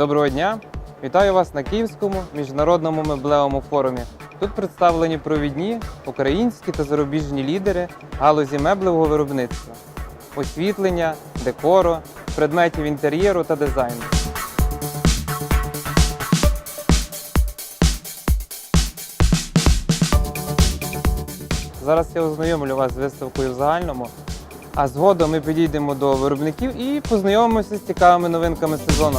Доброго дня! Вітаю вас на Київському міжнародному меблевому форумі. Тут представлені провідні українські та зарубіжні лідери галузі меблевого виробництва, освітлення, декору, предметів інтер'єру та дизайну. Зараз я ознайомлю вас з виставкою в загальному, а згодом ми підійдемо до виробників і познайомимося з цікавими новинками сезону.